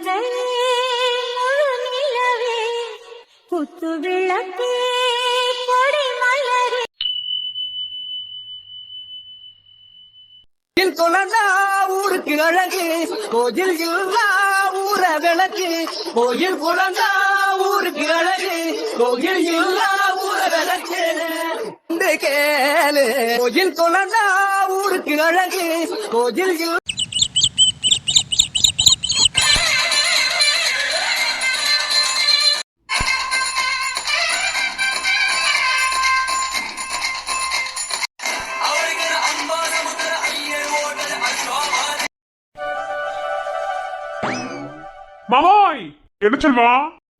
புன்னகை நிலவே குத்து விளக்கே கொடி ஊருக்கு அழகு கோயில் இல்லா ஊர விளக்கு. கோயில் குழந்தா ஊருக்கு அழகு கோயில் இல்லா ஊர விளக்கு. கேளு கோயில் குழந்தா ஊருக்கு அழகு கோயில் மாமாய் என்ன சொல்வா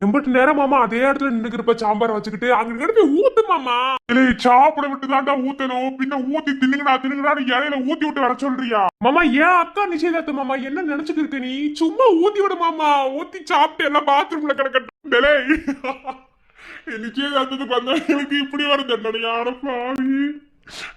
எம்பிட்டு நேரம் மாமா அதே இடத்துல நின்னுக்கிறப்ப சாம்பார் வச்சுக்கிட்டு அங்க இங்க ஊத்து மாமா. இல்ல சாப்பிட விட்டு தாண்டா ஊத்தணும். பின்ன ஊத்தி தின்னுங்கடா தின்னுங்கடா இலையில ஊத்தி விட்டு வர சொல்றியா? மாமா ஏன் அக்கா நிச்சயதார்த்த மாமா? என்ன நினைச்சுக்கிட்டு இருக்க நீ? சும்மா ஊத்தி விடு மாமா. ஊத்தி சாப்பிட்டு எல்லாம் பாத்ரூம்ல கிடக்கட்டும். டேலே. நிச்சயதார்த்தத்துக்கு வந்தவங்களுக்கு இப்படி வரும் தண்டனையான பாவி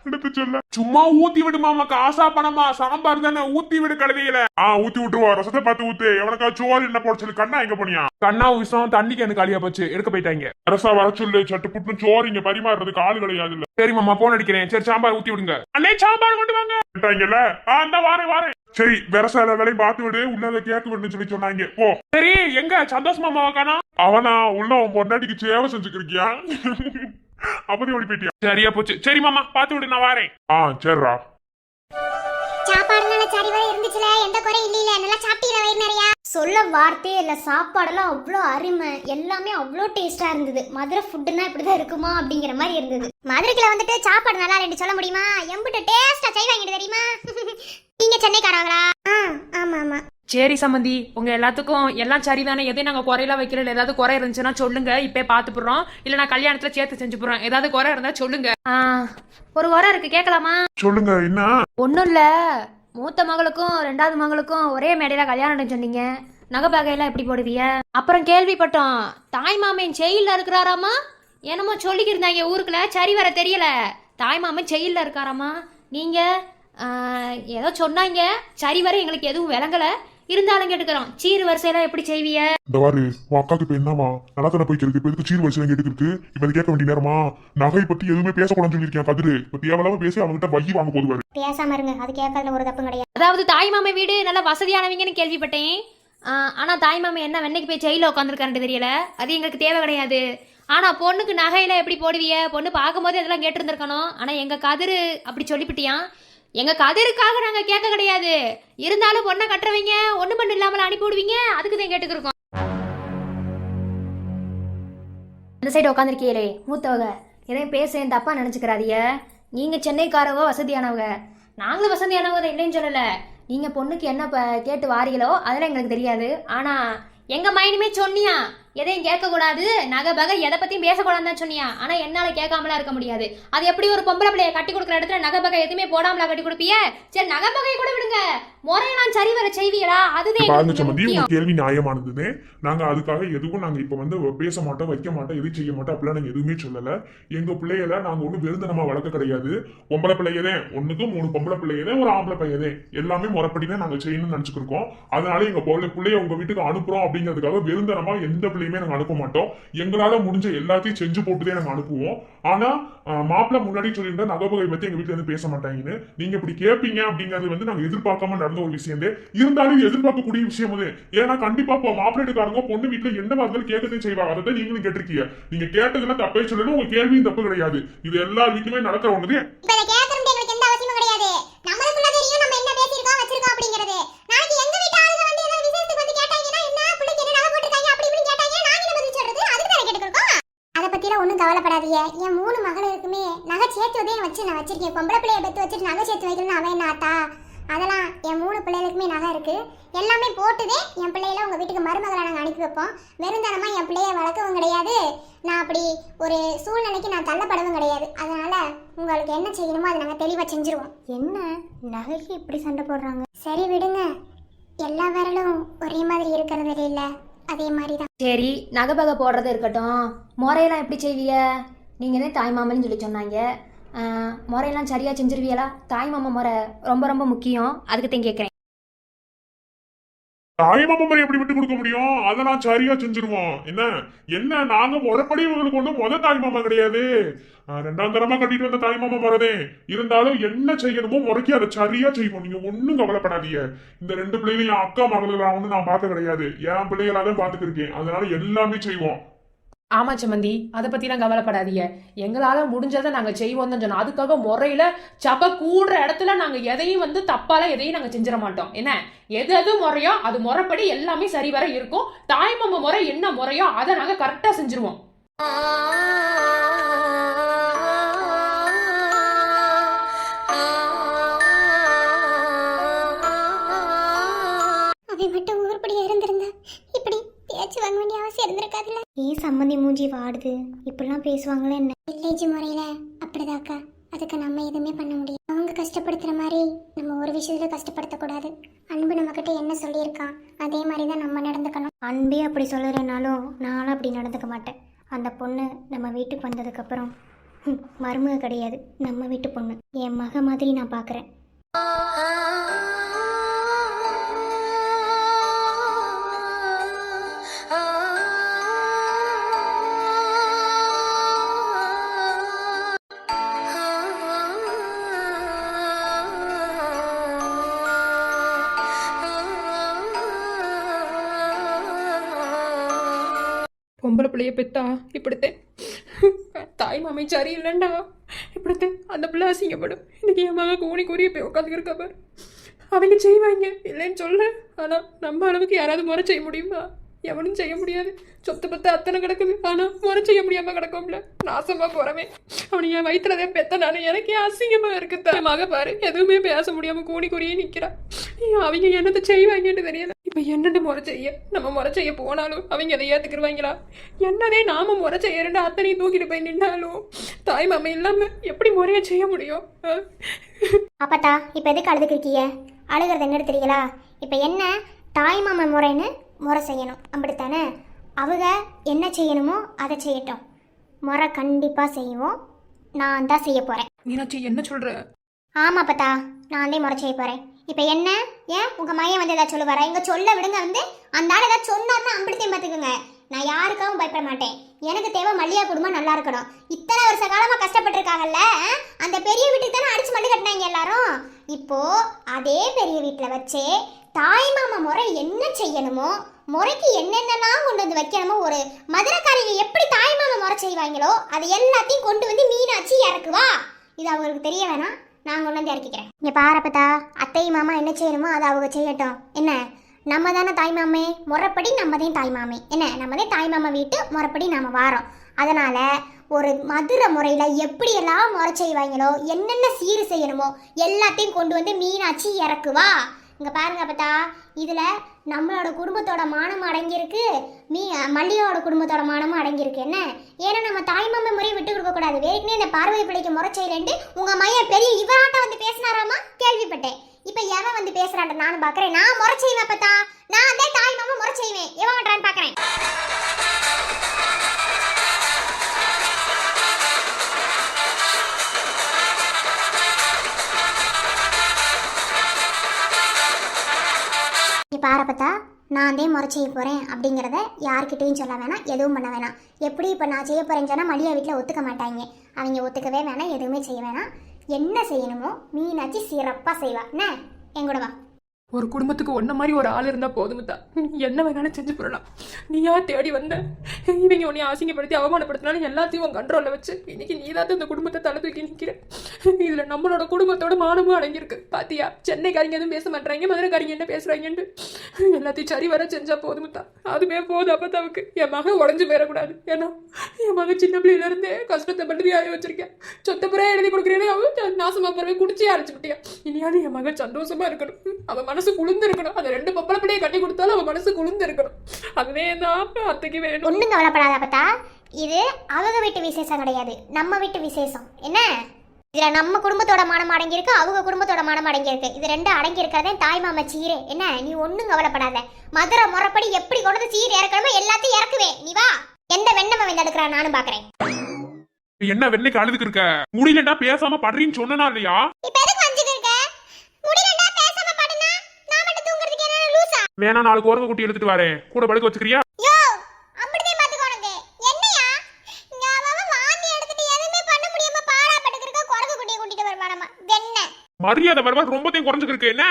எடுத்து சொல்ல. சும்மா ஊத்தி விடு மாமா காசா பணமா சாம்பார் தானே ஊத்தி விடு கழுதையில. ஆ ஊத்தி விட்டுருவா ரசத்தை பார்த்து ஊத்து. எவனுக்கா சோறு என்ன போட சொல்லு கண்ணா எங்க போனியா? கண்ணா விஷம் தண்ணிக்கு எனக்கு காலியா போச்சு. எடுக்க போயிட்டாங்க. அரசா வர சொல்லு சட்டு புட்டு சோறு இங்க பரிமாறுறதுக்கு ஆளு கிடையாது இல்ல. சரி மாமா போன் அடிக்கிறேன். சரி சாம்பார் ஊத்தி விடுங்க. அண்ணே சாம்பார் கொண்டு வாங்க. கேட்டாங்கல்ல? அந்த வாரேன் வாரேன். சரி வெரசால வேலையும் பார்த்து விடு. உள்ளத கேட்க வேண்டும் சொல்லி சொன்னாங்க. போ. சரி எங்க? சந்தோஷ் மாமாவா காணா அவனா உள்ள உன் பொண்டாட்டிக்கு சேவை செஞ்சுக்கிறியா அப்படி ஓடி போயிட்டியா சரியா போச்சு. சரி மாமா பார்த்து விடு நான் வாரேன். ஆ சரிடா. சாப்பாடு நல்ல சரிவர இருந்துச்சுல. எந்த குறை இல்லையில. நல்லா சாப்பிட்டீங்களா வயிறு நிறையா? சொல்ல வார்த்தையே இல்லை. சாப்பாடெல்லாம் அவ்வளோ அருமை. எல்லாமே அவ்வளோ டேஸ்டா இருந்தது. மதுரை ஃபுட்டுனா இப்படிதான் இருக்குமா அப்படிங்கிற மாதிரி இருந்தது. மதுரைக்குள்ள வந்துட்டு சாப்பாடு நல்லா இல்லைன்னு சொல்ல முடியுமா? எம்பிட்டு டேஸ்டா செய்வாங்க தெரியுமா? நீங்க சென்னைக்காரங்களா ஆ ஆமா ஆமா சரி சம்மந்தி உங்க எல்லாத்துக்கும் எல்லாம் சரிதானே? எதையும் நாங்க குறையெல்லாம் வைக்கல ஏதாவது குறை இருந்துச்சுன்னா சொல்லுங்க. இப்பே பார்த்து போடுறோம் இல்ல நான் கல்யாணத்துல சேர்த்து செஞ்சு போடுறோம் ஏதாவது குறை இருந்தா சொல்லுங்க. ஆ, ஒரு குறை இருக்கு. கேட்கலாமா சொல்லுங்க. என்ன? ஒன்றும் இல்ல. மூத்த மகளுக்கும் ரெண்டாவது மகளுக்கும் ஒரே மேடையில கல்யாணம் சொன்னீங்க. நகைப்பகையெல்லாம் எப்படி போடுவீங்க? அப்புறம் கேள்விப்பட்டோம். தாய் மாமன் ஜெயில இருக்கிறாராமா? என்னமோ சொல்லிக்கிருந்தாங்க ஊருக்குள்ள. சரி வர தெரியல. தாய் மாமன் ஜெயில இருக்காராமா? நீங்க ஏதோ சொன்னாங்க. சரி வர எங்களுக்கு எதுவும் விளங்கல. இருந்தாலும் கேட்டுக்கிறோம். சீர் வரிசையெல்லாம் எப்படி செய்வீங்க? இந்த வாரு உன் அக்காக்கு இப்ப என்னமா நல்லா தானே போயிட்டு இருக்கு இப்ப எதுக்கு சீர் வரிசை கேட்டுக்கிட்டு இப்ப இது கேட்க வேண்டிய நேரமா? நகை பத்தி எதுவுமே பேசக்கூடாதுன்னு சொல்லியிருக்கேன் கதிரு? இப்ப தேவையில்லாம பேசி அவங்ககிட்ட வகி வாங்க போதுவாரு பேசாம இருங்க. அது கேட்கறதுல ஒரு தப்பு கிடையாது. அதாவது தாய் மாமன் வீடு நல்லா வசதியானவங்கன்னு கேள்விப்பட்டேன். ஆனா தாய் மாமன் என்ன வெண்ணைக்கு போய் ஜெயில உட்காந்துருக்காரு தெரியல. அது எங்களுக்கு தேவை கிடையாது. ஆனா பொண்ணுக்கு நகையில எப்படி போடுவிய பொண்ணு பார்க்கும்போது இதெல்லாம் கேட்டிருந்திருக்கணும். ஆனா எங்க கதிரு அப்படி சொல்லிவிட்டியான் எங்க கதிருக்காக நாங்க கேட்க கிடையாது. இருந்தாலும் பொண்ணை கட்டுறவங்க ஒண்ணு பண்ணு இல்லாமல் அனுப்பி விடுவீங்க? அதுக்கு தான் கேட்டுக்கிருக்கோம். அந்த சைடு உட்காந்துருக்கீங்களே மூத்தவங்க. எதையும் பேச தப்பா நினைச்சுக்கிறாதீங்க நீங்க சென்னைக்காரவங்க வசதியானவங்க. நாங்களும் வசதியானவங்க தான் இல்லைன்னு சொல்லலை. நீங்க பொண்ணுக்கு என்ன ப- கேட்டு வாரீங்களோ அதெல்லாம் எங்களுக்கு தெரியாது. ஆனா எங்க மைனுமே சொன்னியா? எதையும் கேட்கக்கூடாது. நகை பகை எதை பற்றியும் பேசக்கூடாதுன்னு சொன்னியா? ஆனால் என்னால் கேட்காமலாம் இருக்க முடியாது. அது எப்படி ஒரு பொம்பளை பிள்ளைய கட்டி கொடுக்குற இடத்துல நகை பகை எதுவுமே போடாமலா கட்டி கொடுப்பிய? சரி நகை பகையை கூட விடுங்க. முறையெல்லாம் சரி வர செய்வீங்களா? அதுதான் பாருங்க முக்கியம். உங்க கேள்வி நியாயமானதுன்னு. நாங்க அதுக்காக எதுவும் நாங்க இப்ப வந்து பேச மாட்டோம் வைக்க மாட்டோம் எதுவும் செய்ய மாட்டோம் அப்படிலாம் நாங்க எதுவுமே சொல்லல. எங்க பிள்ளைகளை நாங்க ஒண்ணும் விருந்தனமா வளர்க்க கிடையாது. பொம்பளை பிள்ளையதே ஒண்ணுக்கு மூணு பொம்பளை பிள்ளையதே ஒரு ஆம்பளை பையதே எல்லாமே முறைப்படி தான் நாங்க செய்யணும்னு நினைச்சுக்கிருக்கோம் அதனால எங்க பிள்ளை பிள்ளைய உங்க வீட்டுக்கு அனுப்புறோம் அப்படிங்கிறதுக்காக விருந்தனமா எந்த பிள்ளையுமே நாங்க அனுப்ப மாட்டோம். எங்களால முடிஞ்ச எல்லாத்தையும் செஞ்சு போட்டுதே நாங்க அனுப்புவோம். ஆனா மாப்பிள்ளை முன்னாடி சொல்லியிருந்தா நகைப்பகை பத்தி எங்க வீட்டுல இருந்து பேச மாட்டாங்கன்னு. நீங்க இப்படி கேட்பீங்க அப்படிங்கறது வந்து நாங்க எதிர்பார்க்காம நடந்த ஒரு விஷயம் இருந்தாலும் இது எதிர்பார்க்கக்கூடிய விஷயம் அது. ஏன்னா கண்டிப்பா இப்போ மாப்பிள்ளைக்காரங்க பொண்ணு வீட்டுல என்ன இருந்தாலும் கேட்கறதையும் செய்வாங்க. அதை நீங்களும் கேட்டிருக்கீங்க. நீங்க கேட்டதுன்னா தப்பே சொல்லணும். உங்க கேள்வியும் தப்பு கிடையாது. இது எல்லா வீட்டுமே நடக்கிற ஒண்ணுதே. இப்ப இதை கிடையாது. நகை அதை ஒன்றும் கவலைப்படாதீங்க. என் மூணு மகளுக்குமே நகை சேர்த்து உதயம் வச்சு நான் வச்சிருக்கேன். பொம்பளை பிள்ளைய பெத்து வச்சுட்டு நகை சேர்த்து வைக்கணும்னு அவன் என்ன ஆத்தா? அதெல்லாம் என் மூணு பிள்ளைகளுக்குமே நகை இருக்கு. எல்லாமே போட்டுதே என் பிள்ளையில உங்க வீட்டுக்கு மருமகளை நாங்கள் அனுப்பி வைப்போம். வெறுந்தனமா என் பிள்ளைய வளர்க்கவும் கிடையாது. நான் அப்படி ஒரு சூழ்நிலைக்கு நான் தள்ளப்படவும் கிடையாது. அதனால உங்களுக்கு என்ன செய்யணுமோ அதை நாங்கள் தெளிவாக செஞ்சுருவோம். என்ன? நகைக்கு இப்படி சண்டை போடுறாங்க? சரி விடுங்க. எல்லா விரலும் ஒரே மாதிரி இருக்கிறது இல்லை. அதே மாதிரி தான் சரி நகைபகை போடுறது இருக்கட்டும். முறையெல்லாம் எப்படி செய்வீங்க? நீங்கள் தான் தாய் மாமன்னு சொல்லி சொன்னாங்க. முறையெல்லாம் சரியாக செஞ்சிருவியலா? தாய் மாமா முறை ரொம்ப ரொம்ப முக்கியம். அதுக்கு தான் கேட்குறேன் தாய் மாமா முறை எப்படி விட்டு கொடுக்க முடியும்? அதை நான் சரியா செஞ்சிருவோம். என்ன? என்ன? நாங்க முறைப்படி இவங்களுக்கு ஒன்றும் முத தாய் மாமா கிடையாது. ரெண்டாம் தரமா கட்டிட்டு வந்த தாய் மாமா மறதே. இருந்தாலும் என்ன செய்யணுமோ முறைக்கு அதை சரியா செய்வோம். நீங்க ஒண்ணும் கவலைப்படாதீங்க. இந்த ரெண்டு பிள்ளைகளையும் என் அக்கா மகளா ஒண்ணு நான் பார்க்க கிடையாது. என் பிள்ளைகளாக தான் பார்த்துக்கிருக்கேன். அதனால எல்லாமே செய்வோம். ஆமா சம்மந்தி அதை பற்றிலாம் கவலைப்படாதீங்க. எங்களால் முடிஞ்சதை நாங்கள் செய்வோம் தான் சொன்னோம். அதுக்காக முறையில் சபை கூடுற இடத்துல நாங்கள் எதையும் வந்து தப்பால எதையும் நாங்கள் செஞ்சிட மாட்டோம். என்ன? எது எது முறையோ அது முறைப்படி எல்லாமே சரிவர இருக்கும். தாய்மம்ம முறை என்ன முறையோ அதை நாங்கள் கரெக்டாக செஞ்சிருவோம். அவன் மட்டும் ஊருப்படியா இருந்திருந்தா இப்படி பேச்சு வாங்க வேண்டிய அவசியம் இருந்திருக்காதுல்ல? ஏன் சம்மந்தி மூஞ்சி வாடுது. இப்படிலாம் பேசுவாங்களே என்ன? வில்லேஜ் முறையில அப்படிதாக்கா அதுக்கு நம்ம எதுவுமே பண்ண முடியும் அவங்க கஷ்டப்படுத்துற மாதிரி நம்ம ஒரு விஷயத்துல கஷ்டப்படுத்தக்கூடாது. அன்பு நம்ம கிட்ட என்ன சொல்லியிருக்கான்? அதே மாதிரி தான் நம்ம நடந்துக்கணும். அன்பே அப்படி சொல்லுறேனாலும் நானும் அப்படி நடந்துக்க மாட்டேன். அந்த பொண்ணு நம்ம வீட்டுக்கு வந்ததுக்கப்புறம் மருமக கிடையாது. நம்ம வீட்டு பொண்ணு. என் மக மாதிரி நான் பார்க்குறேன் பொம்பளை பிள்ளைய பெத்தா? இப்படித்தேன் தாய் மாமி சரி இல்லைண்டா. இப்படித்தேன் அந்த பிள்ளை அசிங்கப்படும். இன்னைக்கு என் மகன் கூணி கூறிய போய் உட்காந்துருக்கா பாரு. அவங்க செய்வாங்க. இல்லைன்னு சொல்கிறேன் ஆனால் நம்ம அளவுக்கு யாராவது முறை செய்ய முடியுமா? எவனும் செய்ய முடியாது. சொத்து பத்து அத்தனை கிடக்குது. ஆனால் முறை செய்ய முடியாம கிடக்கும்ல. நாசமாக போறவே அவனை என் வயிற்றுலதான் பெத்த நானு எனக்கே அசிங்கமாக இருக்கு தரமாக பாரு எதுவுமே பேச முடியாமல் கூணி கூறியே நிற்கிறான் அவங்க என்னத்தை செய்வாங்கன்னு தெரியல. இப்ப என்னண்டு முறை செய்ய நம்ம முறை செய்ய போனாலும் அவங்க அதை ஏத்துக்கிருவாங்களா? என்னதே நாம முறை செய்யறேன் அத்தனையும் தூக்கிட்டு போய் நின்னாலும்? தாய் மாமா இல்லாம எப்படி முறைய செய்ய முடியும்? அப்பத்தா இப்போ எதுக்கு அழுதுக்கிருக்கீங்க அழுகிறது என்ன தெரியுங்களா இப்போ என்ன தாய் மாமா முறைன்னு முறை செய்யணும். அப்படித்தானே? அவங்க என்ன செய்யணுமோ அதை செய்யட்டும். முறை கண்டிப்பாக செய்வோம். நான் தான் செய்ய போகிறேன் மீனாட்சி என்ன சொல்ற? ஆமாம் அப்பத்தா நான் தான் முறை செய்ய போகிறேன் இப்போ என்ன? ஏன்? உங்கள் மையம் வந்து ஏதாவது சொல்லுவாரா? இங்கே சொல்ல விடுங்க வந்து. அந்த ஆள் ஏதாவது சொன்னார்னா அம்பிடித்தையும் பார்த்துக்குங்க. நான் யாருக்காகவும் பயப்பட மாட்டேன். எனக்கு தேவை மல்லியா குடும்பம் நல்லா இருக்கணும். இத்தனை வருஷ காலமாக கஷ்டப்பட்டிருக்காங்கல்ல அந்த பெரிய வீட்டுக்கு தானே அடிச்சு மல்லி கட்டினாங்க எல்லாரும்? இப்போ அதே பெரிய வீட்டில் வச்சே தாய் மாமா முறை என்ன செய்யணுமோ முறைக்கு என்னென்னலாம் கொண்டு வந்து வைக்கணுமோ ஒரு மதுரைக்காரங்க எப்படி தாய் மாமா முறை செய்வாங்களோ அது எல்லாத்தையும் கொண்டு வந்து மீனாட்சி இறக்குவா? இது அவங்களுக்கு தெரிய வேணாம். நான் கொண்டு வந்து இறக்கிக்கிறேன். இங்கே பாரப்பத்தா அத்தை மாமா என்ன செய்யணுமோ அதை அவங்க செய்யட்டும். என்ன? நம்ம தானே தாய் மாமே? முறைப்படி நம்ம தான் தாய் மாமே. என்ன? நம்ம தான் தாய் மாமா வீட்டு முறைப்படி நாம் வாரோம். அதனால் ஒரு மதுரை முறையில் எப்படியெல்லாம் முறை செய்வாங்களோ என்னென்ன சீர் செய்யணுமோ எல்லாத்தையும் கொண்டு வந்து மீனாச்சி இறக்குவா. இங்கே பாருங்க அப்பத்தா இதில் நம்மளோட குடும்பத்தோட மானம் அடங்கியிருக்கு. மீ மல்லிகாவோட குடும்பத்தோட மானமும் அடங்கியிருக்கு. என்ன? ஏன்னா நம்ம தாய்மாம முறையை விட்டு கொடுக்கக்கூடாது வேறுக்குனே இந்த பார்வதி பிள்ளைக்கு முறை செய்யலன்ட்டு உங்கள் மையன் பெரிய இவராட்ட வந்து பேசினாராமா? கேள்விப்பட்டேன். இப்போ எவன் வந்து பேசுறான்ட்டு நானும் பார்க்குறேன் நான் முறை பார்த்தா பாரப்பத்தா நான் அதே முறை செய்ய போகிறேன் அப்படிங்கிறத யார்கிட்டயும் சொல்ல வேணாம் எதுவும் பண்ண வேணாம். எப்படி இப்போ நான் செய்ய போகிறேன்னு சொன்னால் மளிகை வீட்டில் ஒத்துக்க மாட்டாங்க. அவங்க ஒத்துக்கவே வேணாம் எதுவுமே செய்ய வேணாம். என்ன செய்யணுமோ மீனாச்சி சிறப்பாக செய்வா. என்ன எங்கூட வா. ஒரு குடும்பத்துக்கு ஒன்ன மாதிரி ஒரு ஆள் இருந்தா போதும் தான் என்ன வேணாலும் செஞ்சு போடலாம். நீயா தேடி வந்த? இவங்க உன்னை ஆசிங்கப்படுத்தி அவமானப்படுத்தினாலும் எல்லாத்தையும் உன் வச்சு இன்னைக்கு நீ தான் இந்த குடும்பத்தை தலை தூக்கி நிக்கிற? இதுல நம்மளோட குடும்பத்தோட மானமும் அடங்கியிருக்கு. பாத்தியா? சென்னைக்காரங்க எதுவும் பேச மாட்டாங்க மதுரைக்காரங்க என்ன பேசுறாங்கன்னு எல்லாத்தையும் சரி வர செஞ்சா போதும் தான் அதுவே போதும் அப்பத்தாவுக்கு. என் மகன் உடஞ்சு போயிடக்கூடாது. ஏன்னா என் மகன் சின்ன பிள்ளையில இருந்தே கஷ்டத்தை பற்றி ஆகி வச்சிருக்கேன். சொத்த புறா எழுதி கொடுக்குறேன்னு அவன் நாசமா போறவே குடிச்சே அரைச்சு விட்டியா? இனியாவது என் மகன் சந்தோஷமா இருக்கணும். அவன் மனசு குளிர்ந்து இருக்கணும் அந்த ரெண்டு பிள்ளையை கட்டி கொடுத்தாலும் அவன் மனசு குளிர்ந்து இருக்கணும் அதுவே தான் அத்தைக்கு வேணும். ஒன்றும் கவலைப்படாத அப்பத்தா. இது அவங்க வீட்டு விசேஷம் கிடையாது. நம்ம வீட்டு விசேஷம். என்ன? இதில் நம்ம குடும்பத்தோட மானம் அடங்கியிருக்கு அவங்க குடும்பத்தோட மானம் அடங்கியிருக்கு. இது ரெண்டும் அடங்கி இருக்கிறதே தாய் மாமா சீரே. என்ன? நீ ஒன்றும் கவலைப்படாத. மதுரை முறைப்படி எப்படி கொண்டு வந்து சீர் இறக்கணுமோ எல்லாத்தையும் இறக்குவேன். நீ வா. எந்த வெண்ணமை வந்து எடுக்கிறான் நானும் பார்க்குறேன் என்ன வெள்ளைக்கு அழுதுக்கு இருக்க? முடியலடா பேசாம படுறீன்னு சொன்னா இல்லையா இப்போ எதுக்கு வஞ்சுக்கு இருக்க முடியலடா பேசாம படுனா நான் மட்டும் தூங்குறதுக்கு என்ன லூசா வேணா நாலு குரங்கு குட்டி எடுத்துட்டு வரேன். கூட படுக்க வச்சுக்கிறியா? மரியாதை வருவா ரொம்பத்தையும் குறைஞ்சுக்கிருக்கு. என்ன?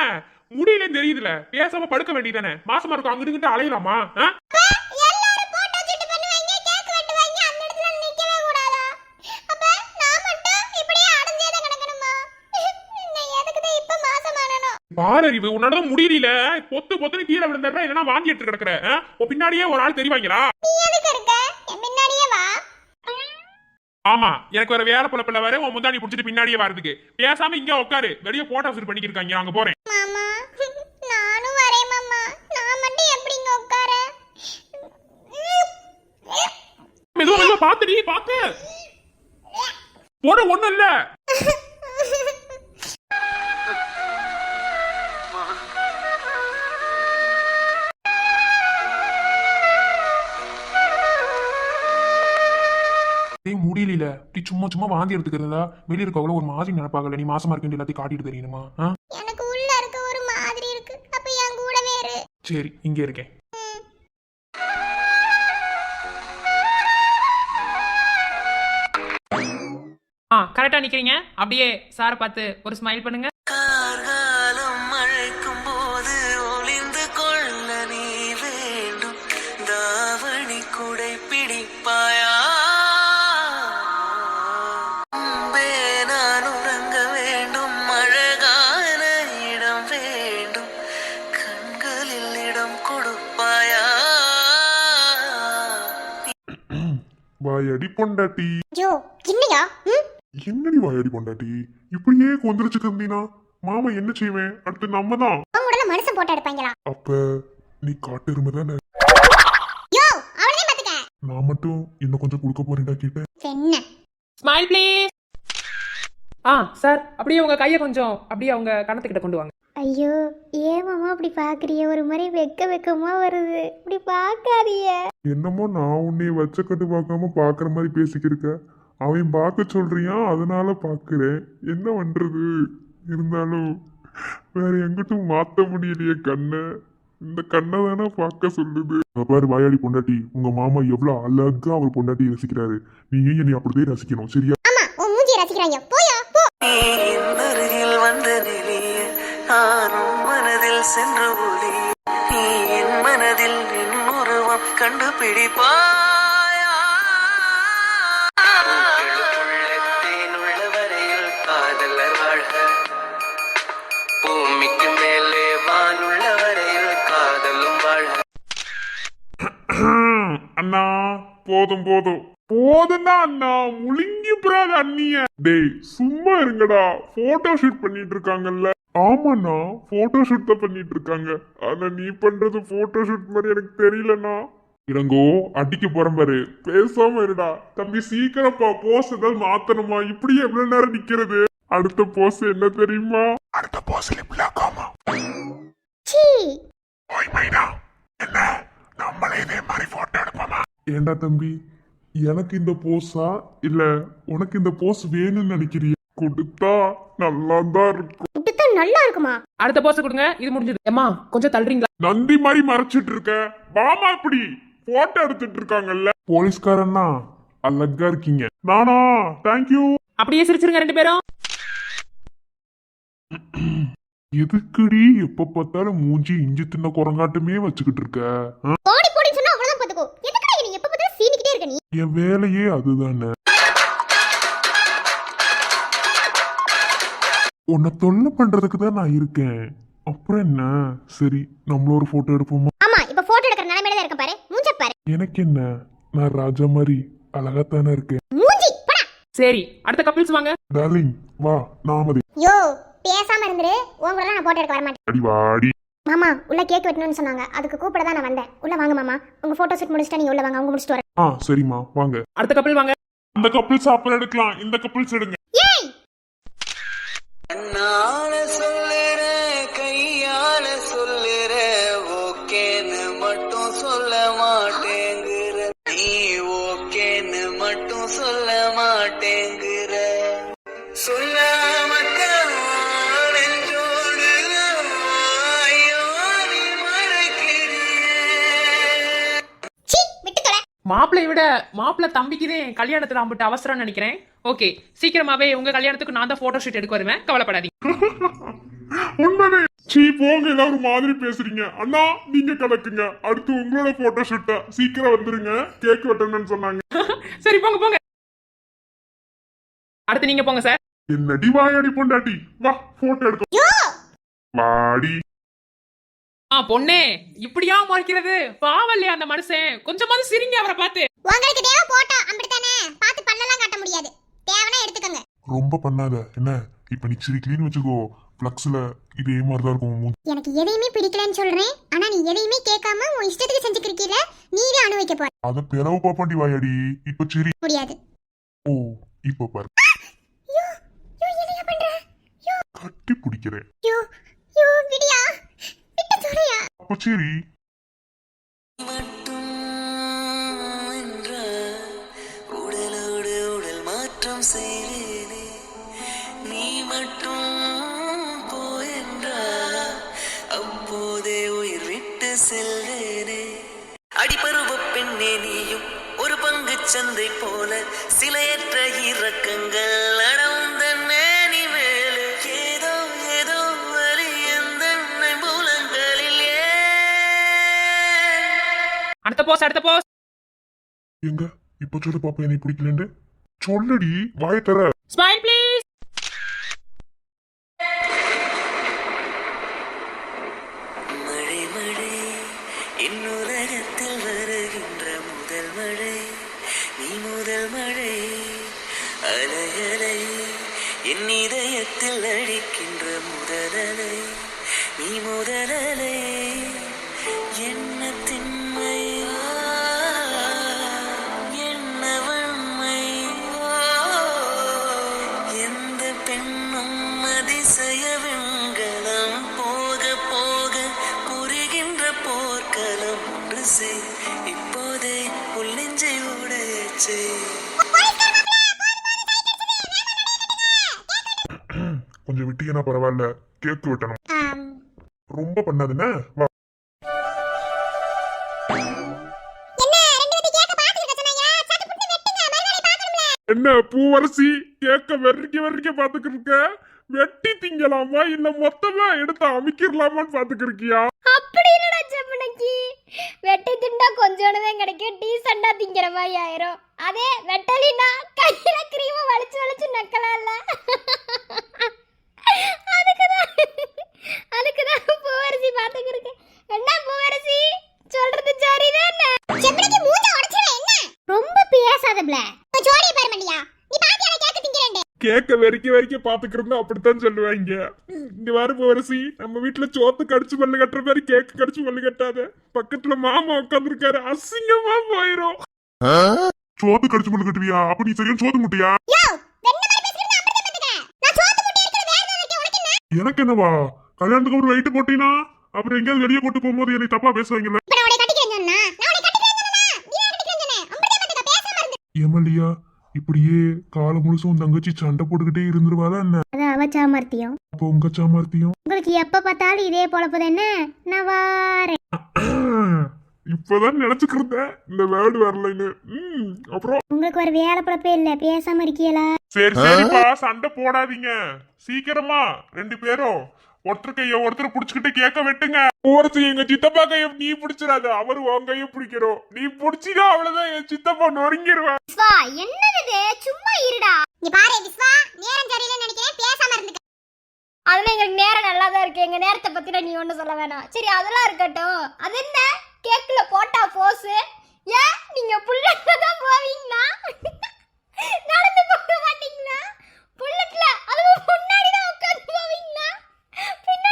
முடியலன்னு தெரியுதுல பேசாம படுக்க வேண்டியதானே மாசமா இருக்கும் அங்கிட்டு அலையலாமா ஆ? எல்லாரும் போட்டோ ஷூட் பண்ணுவாங்க கேக் வெட்டுவாங்க அந்த இடத்துல நிக்கவே கூடாதா அப்ப நான் மட்டும் இப்படியே அடைஞ்சே தான் கிடக்கணுமா நான் எதுக்கு தான் இப்ப மாசமானனோ பாரறிவு உன்னாலதான் முடியல பொத்து பொத்துன்னு கீழே விழுந்தா வாந்தி எடுத்து கிடக்குற? உன் பின்னாடியே ஒரு ஆள் தெரிவாங்களா? ஆமா எனக்கு வேற வேலை புல பிள்ளை வர உன் முந்தாடி புடிச்சிட்டு பின்னாடியே வரதுக்கு பேசாம இங்க உட்காரு வெளியே போட்டோ ஷூட் பண்ணிக்கிருக்காங்க அங்க போறேன். மெதுவா மெதுவா பாத்துடி பாத்து. போட ஒண்ணும் இல்ல. முடியல இப்படி சும்மா சும்மா வாந்தி எடுத்துக்கிறதா வெளிய இருக்கவங்கள ஒரு மாதிரி நினைப்பாகல நீ மாசமா இருக்க எல்லாத்தையும் காட்டிட்டு தெரியணுமா? எனக்கு உள்ள இருக்க ஒரு மாதிரி இருக்கு. அப்ப என் கூடவே இரு. சரி இங்க இருக்கேன். ஆ கரெக்டாக நிற்கிறீங்க அப்படியே சாரை பார்த்து ஒரு ஸ்மைல் பண்ணுங்க. பொண்டாட்டி. ஜோ என்னையா? என்னடி வாயடி பொண்டாட்டி? இப்படியே கொந்தளிச்சுட்டு இருந்தீனா? மாமா என்ன செய்வேன் அடுத்து நம்ம தான் அவங்க கூட மனுஷன் போட்டோ எடுப்பாங்களா? அப்ப நீ காட்டு தானே? யோ அவளே பாத்துக்க நான் மட்டும் இன்னும் கொஞ்சம் கொடுக்க போறேன்டா கேட்டேன். என்ன? ஸ்மைல் ப்ளீஸ் ஆ சார் அப்படியே உங்க கையை கொஞ்சம் அப்படியே அவங்க கணத்துக்கிட்ட கொண்டு வாங்க. ஐயோ ஏன் மாமா அப்படி பாக்குறிய ஒரு மாதிரி வெக்க வெக்கமா வருது. இப்படி பாக்காதீய என்னமோ நான் உன்னைய வச்ச கட்டு பார்க்காம பாக்குற மாதிரி பேசிக்கிருக்க அவன் பார்க்க சொல்றியான் அதனால பாக்குறேன் என்ன பண்றது? இருந்தாலும் வேற எங்கிட்டும் மாத்த முடியலையே கண்ணை. இந்த கண்ணை தானே பார்க்க சொல்லுது. பாரு வாயாடி பொண்டாட்டி. உங்க மாமா எவ்வளவு அழகா அவர் பொண்டாட்டி ரசிக்கிறாரு. நீயும் என்னை அப்படியே ரசிக்கணும் சரியா? ரசிக்கிறாங்க. போயா போ. அருகில் வந்த நிலைய நானும் மனதில் சென்று கண்டுபிடிப்பாயா? பூக்களுக்குள்ள தேனுள்ள வரையில் காதலர் வாழ்க பூமிக்கு மேலே காதலும் அண்ணா போதும் போதும். போதும்னா அண்ணா முழுங்கி போறாத அண்ணிய. டேய் சும்மா இருங்கடா. போட்டோ ஷூட் பண்ணிட்டு இருக்காங்கல்ல. ஆமாண்ணா போட்டோ ஷூட் தான் பண்ணிட்டு இருக்காங்க. ஆனா நீ பண்றது போட்டோ ஷூட் மாதிரி எனக்கு தெரியலண்ணா. இளங்கோ அடிக்க போறேன் பாரு. பேசாம இருடா. தம்பி சீக்கிரப்பா போஸ் ஏதாவது மாத்தணுமா? இப்படி எவ்வளவு நேரம் நிக்கிறது? அடுத்த போஸ் என்ன தெரியுமா? அடுத்த போஸ் லிப்லாக்காமா சீ ஓய் மைனா. என்ன? நம்மளே இதே மாதிரி போட்டோ எடுப்போமா? ஏண்டா தம்பி? எனக்கு இந்த போஸா? இல்ல உனக்கு இந்த போஸ் வேணும்னு நினைக்கிறிய? கொடுத்தா நல்லா தான் இருக்கும். இப்படித்தான் நல்லா இருக்குமா? அடுத்த போஸ்ட் கொடுங்க. இது முடிஞ்சது. ஏம்மா கொஞ்சம் தள்ளுறீங்களா? நந்தி மாதிரி மறைச்சிட்டு இருக்க. வாமா இப்படி. போட்டோ எடுத்துட்டு இருக்காங்கல்ல போலீஸ்காரன்னா அழகா இருக்கீங்க. நானா தேங்க்யூ அப்படியே சிரிச்சிருங்க ரெண்டு பேரும். எதுக்குடி எப்ப பார்த்தாலும் மூஞ்சி இஞ்சி தின்ன குரங்காட்டமே வச்சுக்கிட்டு இருக்க? ஆ? போடி சொன்னா அவ்வளவுதான் பாத்துக்கோ எதுக்குடா நீ எப்ப பார்த்தாலும் சீனிக்கிட்டே இருக்க நீ? என் வேலையே அதுதானே. உன்னை தொல்லை பண்றதுக்கு தான் நான் இருக்கேன். அப்புறம் என்ன? சரி நம்மள ஒரு போட்டோ எடுப்போமா ஆமா இப்ப போட்டோ எடுக்கிற நிலைமையில தான் இருக்க பாரு மூஞ்ச பாரு எனக்கு என்ன நான் ராஜா மாதிரி அழகாத்தானே இருக்கேன். மூஞ்சி போடா. சரி அடுத்த கப்பிள்ஸ் வாங்க. டார்லிங் வா நாமதி யோ பேசாம இருந்துரு. உன் கூட நான் போட்டோ எடுக்க வர மாட்டேன் அடி வாடி. மாமா உள்ள கேக் வெட்டணும்னு சொன்னாங்க. அதுக்கு கூப்பிட தான் நான் வந்தேன். உள்ள வாங்க மாமா. உங்க போட்டோ ஷூட் முடிச்சிட்டா நீங்க உள்ள வாங்க. அவங்க முடிச்சிட்டு வரேன். ஆ சரிம்மா வாங்க. அடுத்த கப்பிள் வாங்க. இந்த கப்பிள்ஸ் அப்புறம் எடுக்கலாம். இந்த கப்பிள்ஸ் எடுங்க. ஏய்! மாப்பிள்ளை விட மாப்பிள்ளை தம்பிக்குதே கல்யாணத்துல அம்பிட்டு அவசரம்னு நினைக்கிறேன். ஓகே சீக்கிரமாவே உங்க கல்யாணத்துக்கு நான் தான் போட்டோ ஷூட் எடுக்க வருவேன். கவலைப்படாதீங்க. உண்மையே சீ போங்க எல்லாரும் ஒரு மாதிரி பேசுறீங்க. அண்ணா நீங்க கலக்குங்க. அடுத்து உங்களோட போட்டோ ஷூட்டா சீக்கிரம் வந்துருங்க. கேக் வெட்டணும்னு சொன்னாங்க. சரி போங்க போங்க. அடுத்து நீங்க போங்க சார் என்னடி வாயாடி பொண்டாட்டி? வா போட்டோ எடுக்க. வாடி. ஆ பொண்ணே இப்படியா முறைக்கிறது பாவல்லையா அந்த மனுஷன்? கொஞ்சமாவது சிரிங்க அவரை பார்த்து. உங்களுக்கு தேவை போட்டோ அப்படித்தானே? பார்த்து பல்லெல்லாம் காட்ட முடியாது. தேவைன்னா எடுத்துக்கோங்க. ரொம்ப பண்ணாத. என்ன? இப்ப நீ சிரிக்கலின்னு வச்சுக்கோ. பிளக்ஸ்ல இதே மாதிரி தான் இருக்கும். எனக்கு எதையுமே பிடிக்கலன்னு சொல்றேன். ஆனா நீ எதையுமே கேட்காம உன் இஷ்டத்துக்கு செஞ்சுக்கிருக்கீல நீவே அனுபவிக்க போற. அத பிறவு பாப்பாண்டி வாயாடி. இப்ப சிரி. முடியாது. ஓ இப்ப பாரு. யோ யோ என்னையா பண்ற? யோ கட்டி பிடிக்கிறேன். யோ யோ விடியா. அப்ப சரி. நீ மட்டும் போ அப்போதே உயிர் விட்டு செல்வேனே. அடிபருவ பெண்ணே நீயும் ஒரு பங்கு சந்தை போல சிலையற்ற இறக்கங்கள் போஸ் அடுத்த போஸ். எங்க? இப்ப சொல்லு பாப்பா என்னை பிடிக்கலன்னு? சொல்லடி வாய தர. ஸ்மைல் ப்ளீஸ் மழை மழை இன்னுலகத்தில் வருகின்ற முதல் மழை. நீ முதல் மழை அலை அலை என் இதயத்தில் அடிக்கின்ற முதல் அலை நீ முதல் அலை விட்டீங்கன்னா பரவாயில்ல கேக்கு வெட்டணும். ரொம்ப பண்ணாதுன்னு வா. என்ன பூவரசி கேக்க வெறிக்க வெறிக்க பாத்துக்கிட்டு இருக்க வெட்டி திங்கலாமா இல்ல மொத்தமா எடுத்து அமைக்கிடலாமான்னு பாத்துக்கிட்டு இருக்கியா அப்படி என்னடா செம்மனைக்கு வெட்டி திண்டா கொஞ்சோண்டு தான் கிடைக்கும் டீசெண்டா திங்கிற மாதிரி ஆயிரும். அதே வெட்டலினா கையில கிரீம வலிச்சு வலிச்சு நக்கலாம்ல. கேக்க திங்கிறேன் கேக்க வெறிக்க வெறிக்க பாத்துக்கிறது அப்படித்தான் சொல்லுவாங்க. இங்க வர பூவரசி நம்ம வீட்டுல சோத்து கடிச்சு பல்லு கட்டுற மாதிரி கேக்கு கடிச்சு பல்லு கட்டாத. பக்கத்துல மாமா உட்காந்துருக்காரு அசிங்கமா போயிரும். சோத்து கடிச்சு பல்லு கட்டுவியா? அப்ப நீ சரியா சோத்து முட்டியா யோ வெண்ண மாதிரி பேசிக்கிறது அப்படியே பாத்துக்க நான் சோத்து முட்டை இருக்கிற வேற ஏதாவது வைக்க உனக்கு என்ன எனக்கு என்னவா? கல்யாணத்துக்கு ஒரு வெயிட் போட்டினா? அப்புறம் எங்கேயாவது வெளியே கூட்டு போகும்போது என்னை தப்பா பேசுவாங்கல்ல? ஏமல்லியா இப்படியே காலம் முழுசும் உன் தங்கச்சி சண்டை போட்டுக்கிட்டே இருந்துருவாளா என்ன? அது அவ சாமர்த்தியம். அப்போ உங்க சாமர்த்தியம்? உங்களுக்கு எப்ப பார்த்தாலும் இதே பொழப்புது என்ன? நான் வாரேன். இப்பதான் நினைச்சுக்கிறத இந்த வேர்டு வரலைன்னு. ம், அப்புறம்? உங்களுக்கு ஒரு வேலை பொழப்பே இல்ல பேசாம இருக்கீங்களா? சரி சரிப்பா சண்டை போடாதீங்க. சீக்கிரமா ரெண்டு பேரும். ஒருத்தர் கைய ஒருத்தர் புடிச்சுக்கிட்டு கேட்க வெட்டுங்க. ஒருத்தர் எங்க சித்தப்பா கைய நீ பிடிச்சிடாத. அவரு உன் கைய பிடிக்கிறோம். நீ பிடிச்சிக்கா அவ்வளவுதான். என் சித்தப்பா நொறுங்கிருவேன் விஸ்வா என்னது சும்மா இருடா. நீ பாரு விஸ்வா. நேரம் சரியில்லைன்னு நினைக்கிறேன். பேசாம இருந்துக்க. அதெல்லாம் எங்களுக்கு நேரம் நல்லா தான் இருக்கு. எங்க நேரத்தை பத்தி நீ ஒன்றும் சொல்ல வேணாம். சரி அதெல்லாம் இருக்கட்டும். அது என்ன? கேக்ல போட்டா போஸ் ஏன்? நீங்க புல்லட்ல தான் போவீங்களா? நடந்து போக மாட்டீங்களா? புல்லட்ல அதுவும் முன்னாடி தான் உட்காந்து போவீங்களா? பின்னாடி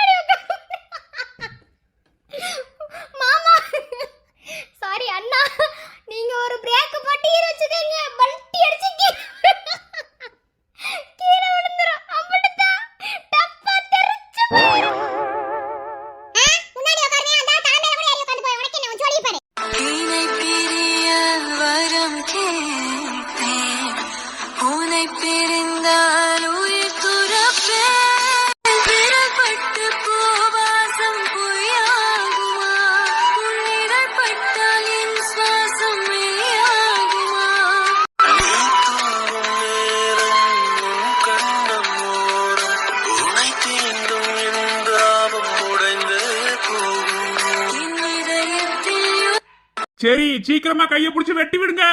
சரி சீக்கிரமா கையை பிடிச்சி வெட்டி விடுங்க.